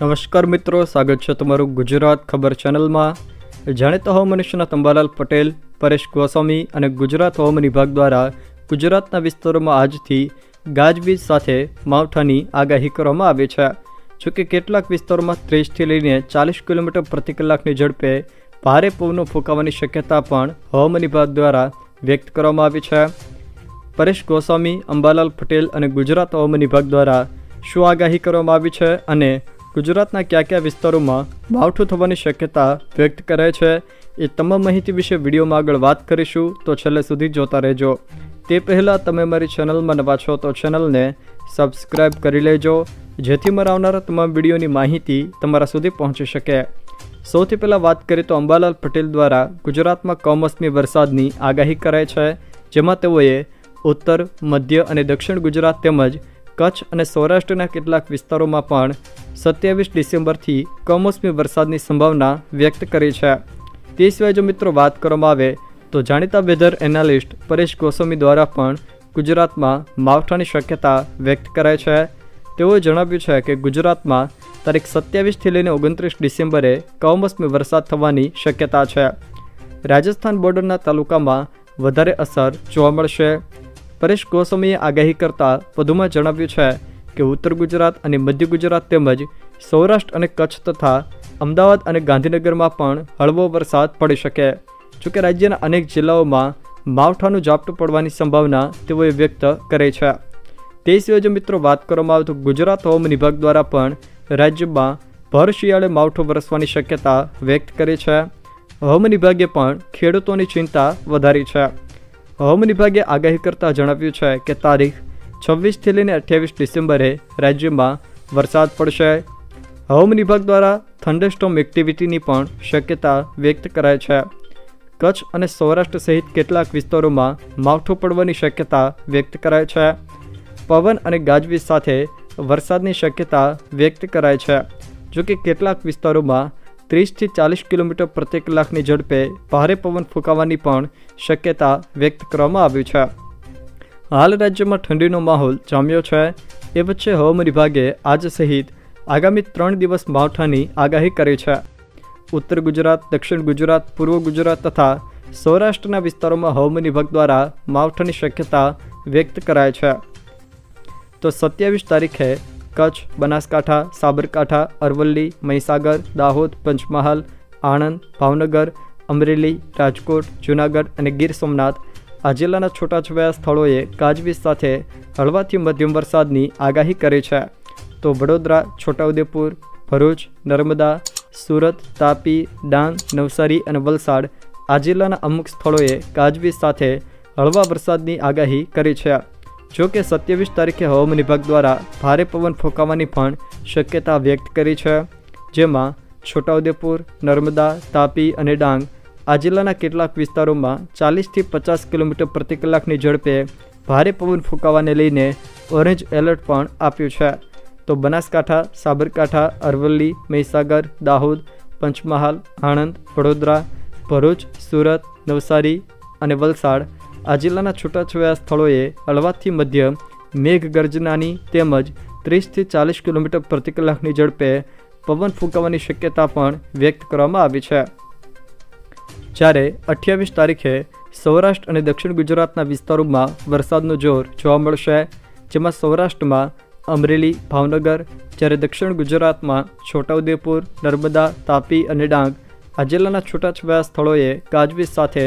નમસ્કાર મિત્રો, સ્વાગત છે તમારું ગુજરાત ખબર ચેનલમાં. જાણીતા હવામાન મનુષ્યના તંબાલાલ પટેલ, પરેશ ગોસ્વામી અને ગુજરાત હવામાન વિભાગ દ્વારા ગુજરાતના વિસ્તારોમાં આજથી ગાજવીજ સાથે માવઠાની આગાહી કરવામાં આવી છે. જોકે કેટલાક વિસ્તારોમાં ત્રીસથી લઈને ચાલીસ કિલોમીટર પ્રતિ કલાકની ઝડપે ભારે પવનો ફૂંકાવાની શક્યતા પણ હવામાન વિભાગ દ્વારા વ્યક્ત કરવામાં આવી છે. પરેશ ગોસ્વામી, અંબાલાલ પટેલ અને ગુજરાત હવામાન વિભાગ દ્વારા શું આગાહી કરવામાં આવી છે અને ગુજરાતના કયા કયા વિસ્તારોમાં માવઠું થવાની શક્યતા વ્યક્ત કરે છે, એ તમામ માહિતી વિશે વિડીયોમાં આગળ વાત કરીશું, તો છેલ્લે સુધી જોતા રહેજો. તે પહેલાં તમે મારી ચેનલમાં નવા છો, તો ચેનલને સબસ્ક્રાઈબ કરી લેજો, જેથી મારા આવનારા તમામ વિડીયોની માહિતી તમારા સુધી પહોંચી શકે. સૌથી પહેલાં વાત કરીએ તો અંબાલાલ પટેલ દ્વારા ગુજરાતમાં કમોસમી વરસાદની આગાહી કરાઈ છે, જેમાં તેઓએ ઉત્તર, મધ્ય અને દક્ષિણ ગુજરાત તેમજ કચ્છ અને સૌરાષ્ટ્રના કેટલાક વિસ્તારોમાં પણ સત્યાવીસ ડિસેમ્બરથી કમોસમી વરસાદની સંભાવના વ્યક્ત કરી છે. તે સિવાય જો મિત્રો વાત કરવામાં આવે, તો જાણીતા વેધર એનાલિસ્ટ પરેશ ગોસ્વામી દ્વારા પણ ગુજરાતમાં માવઠાની શક્યતા વ્યક્ત કરાઈ છે. તેઓએ જણાવ્યું છે કે ગુજરાતમાં તારીખ સત્યાવીસથી લઈને ઓગણત્રીસ ડિસેમ્બરે કમોસમી વરસાદ થવાની શક્યતા છે. રાજસ્થાન બોર્ડરના તાલુકામાં વધારે અસર જોવા મળશે. પરેશ ગોસ્વામીએ આગાહી કરતાં વધુમાં જણાવ્યું છે કે ઉત્તર ગુજરાત અને મધ્ય ગુજરાત તેમજ સૌરાષ્ટ્ર અને કચ્છ તથા અમદાવાદ અને ગાંધીનગરમાં પણ હળવો વરસાદ પડી શકે. જોકે રાજ્યના અનેક જિલ્લાઓમાં માવઠાનું ઝાપટું પડવાની સંભાવના તેઓએ વ્યક્ત કરી છે. તે સિવાય જો મિત્રો વાત કરવામાં આવે તો ગુજરાત હવામાન વિભાગ દ્વારા પણ રાજ્યમાં ભર શિયાળે માવઠું વરસવાની શક્યતા વ્યક્ત કરી છે. હવામાન વિભાગે પણ ખેડૂતોની ચિંતા વધારી છે. હવામાન વિભાગે આગાહી કરતાં જણાવ્યું છે કે તારીખ છવ્વીસથી લઈને અઠ્યાવીસ ડિસેમ્બરે રાજ્યમાં વરસાદ પડશે. હવામાન વિભાગ દ્વારા થંડરસ્ટોમ એક્ટિવિટીની પણ શક્યતા વ્યક્ત કરાય છે. કચ્છ અને સૌરાષ્ટ્ર સહિત કેટલાક વિસ્તારોમાં માવઠું પડવાની શક્યતા વ્યક્ત કરાય છે. પવન અને ગાજવીજ સાથે વરસાદની શક્યતા વ્યક્ત કરાય છે. જોકે કેટલાક વિસ્તારોમાં ત્રીસથી ચાલીસ કિલોમીટર પ્રતિ કલાકની ઝડપે ભારે પવન ફૂંકાવાની પણ શક્યતા વ્યક્ત કરવામાં આવ્યું છે. હાલ રાજ્યમાં ઠંડીનો માહોલ જામ્યો છે. એ વચ્ચે હવામાન વિભાગે આજ સહિત આગામી ત્રણ દિવસ માવઠાની આગાહી કરી છે. ઉત્તર ગુજરાત, દક્ષિણ ગુજરાત, પૂર્વ ગુજરાત તથા સૌરાષ્ટ્રના વિસ્તારોમાં હવામાન વિભાગ દ્વારા માવઠાની શક્યતા વ્યક્ત કરાય છે. તો સત્યાવીસ તારીખે કચ્છ, બનાસકાંઠા, સાબરકાંઠા, અરવલ્લી, મહીસાગર, દાહોદ, પંચમહાલ, આણંદ, ભાવનગર, અમરેલી, રાજકોટ, જૂનાગઢ અને ગીર સોમનાથ આ જિલ્લાના છૂટાછવાયા સ્થળોએ ગાજવીજ સાથે હળવાથી મધ્યમ વરસાદની આગાહી કરી છે. તો વડોદરા, છોટાઉદેપુર, ભરૂચ, નર્મદા, સુરત, તાપી, ડાંગ, નવસારી અને વલસાડ આ જિલ્લાના અમુક સ્થળોએ ગાજવીજ સાથે હળવા વરસાદની આગાહી કરી છે. જો કે સત્યાવીસ તારીખે હવામાન વિભાગ દ્વારા ભારે પવન ફૂંકાવાની પણ શક્યતા વ્યક્ત કરી છે. જેમાં છોટાઉદેપુર, નર્મદા, તાપી અને ડાંગ આ જિલ્લાના કેટલાક વિસ્તારોમાં ચાલીસથી પચાસ કિલોમીટર પ્રતિ કલાકની ઝડપે ભારે પવન ફૂંકાવાને લઈને ઓરેન્જ એલર્ટ પણ આપ્યું છે. તો બનાસકાંઠા, સાબરકાંઠા, અરવલ્લી, મહીસાગર, દાહોદ, પંચમહાલ, આણંદ, વડોદરા, ભરૂચ, સુરત, નવસારી અને વલસાડ આ જિલ્લાના છૂટાછવાયા સ્થળોએ હળવાથી મધ્યમ મેઘગર્જનાની તેમજ ત્રીસથી ચાલીસ કિલોમીટર પ્રતિ કલાકની ઝડપે પવન ફૂંકાવાની શક્યતા પણ વ્યક્ત કરવામાં આવી છે. જ્યારે અઠ્યાવીસ તારીખે સૌરાષ્ટ્ર અને દક્ષિણ ગુજરાતના વિસ્તારોમાં વરસાદનું જોર જોવા મળશે, જેમાં સૌરાષ્ટ્રમાં અમરેલી, ભાવનગર, જ્યારે દક્ષિણ ગુજરાતમાં છોટાઉદેપુર, નર્મદા, તાપી અને ડાંગ આ જિલ્લાના છૂટાછવાયા સ્થળોએ ગાજવીજ સાથે